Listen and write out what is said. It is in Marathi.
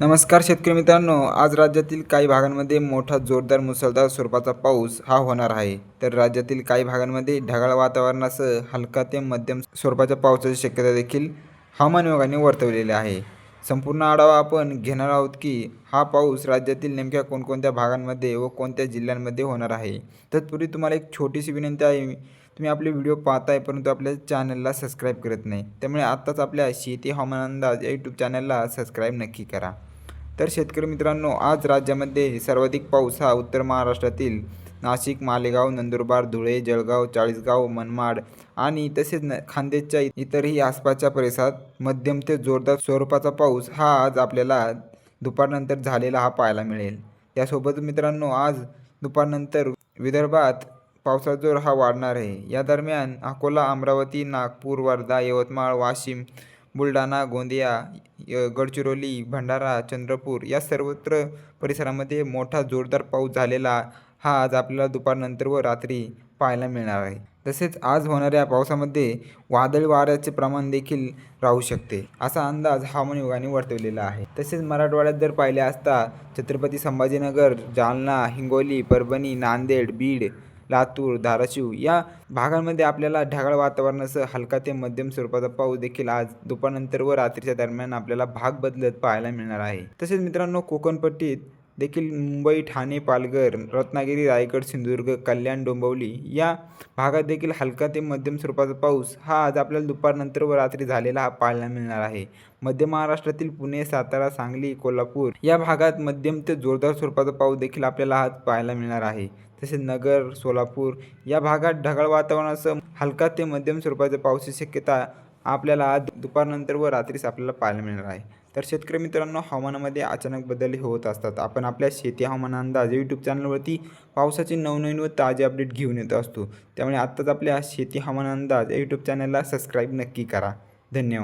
नमस्कार शेतकरी मित्रांनो आज राज्यातील काही भागांमध्ये मोठा जोरदार मुसळधार स्वरूपाचा पाऊस हा होणार आहे. तर राज्यातील काही भागांमध्ये ढगाळ वातावरणासह हलका ते मध्यम स्वरूपाच्या पावसाची शक्यता देखील हवामान विभागाने वर्तवलेली आहे. संपूर्ण आढावा आपण घेणार आहोत की हा पाऊस राज्यातील नेमक्या कोणकोणत्या भागांमध्ये व कोणत्या जिल्ह्यांमध्ये होणार आहे. तत्पूर्वी तुम्हाला एक छोटीशी विनंती आहे. तुम्ही आपले व्हिडिओ पाहताय परंतु आपल्या चॅनलला सबस्क्राईब करत नाही. त्यामुळे आत्ताच आपल्या शेती हवामान अंदाज या यूट्यूब चॅनलला सबस्क्राईब नक्की करा. तर शेतकरी मित्रांनो आज राज्यामध्ये सर्वाधिक पाऊस हा उत्तर महाराष्ट्रातील नाशिक मालेगाव नंदुरबार धुळे जळगाव चाळीसगाव मनमाड आणि तसेच न खान्देशच्या इतरही आसपासच्या परिसरात मध्यम ते जोरदार स्वरूपाचा पाऊस हा आज आपल्याला दुपारनंतर झालेला हा पाहायला मिळेल. यासोबत मित्रांनो आज दुपारनंतर विदर्भात पावसाचा जोर हा वाढणार आहे. या दरम्यान अकोला अमरावती नागपूर वर्धा यवतमाळ वाशिम बुलढाणा गोंदिया गडचिरोली भंडारा चंद्रपूर या सर्वत्र परिसरामध्ये मोठा जोरदार पाऊस झालेला हा आज आपल्याला दुपारनंतर व रात्री पाहायला मिळणार आहे. तसेच आज होणाऱ्या पावसामध्ये वादळी वाऱ्याचे प्रमाण देखील राहू शकते असा अंदाज हवामान विभागाने वर्तवलेला आहे. तसेच मराठवाड्यात जर पाहिले असता छत्रपती संभाजीनगर जालना हिंगोली परभणी नांदेड बीड लातूर धाराशिव या भागांमध्ये आपल्याला ढगाळ वातावरणासह हलका ते मध्यम स्वरूपाचा पाऊस देखील आज दुपारनंतर व रात्रीच्या दरम्यान आपल्याला भाग बदलत पाहायला मिळणार आहे. तसेच मित्रांनो कोकणपट्टीत देखील मुंबई ठाणे पालघर रत्नागिरी रायगड सिंधुदुर्ग कल्याण डोंबिवली या भागात देखील हलका ते मध्यम स्वरूपाचा पाऊस हा आज आपल्याला दुपारनंतर व रात्री झालेला हा पाहायला मिळणार आहे. मध्य महाराष्ट्रातील पुणे सातारा सांगली कोल्हापूर या भागात मध्यम ते जोरदार स्वरूपाचा पाऊस देखील आपल्याला आज पाहायला मिळणार आहे. तसेच नगर सोलापूर या भागात ढगाळ वातावरणासह हलका ते मध्यम स्वरूपाच्या पावसाची शक्यता आपल्याला आज दुपारनंतर व रात्रीस आपल्याला पाहायला मिळणार आहे. तर शेतकरी मित्रांनो हवामानामध्ये अचानक बदल हे होत असतात. आपण आपल्या शेती हवामान अंदाज यूट्यूब चॅनलवरती पावसाचे नवनवीन व ताजे अपडेट घेऊन येत असतो. त्यामुळे आत्ताच आपल्या शेती हवामान अंदाज यूट्यूब चॅनलला सबस्क्राईब नक्की करा. धन्यवाद.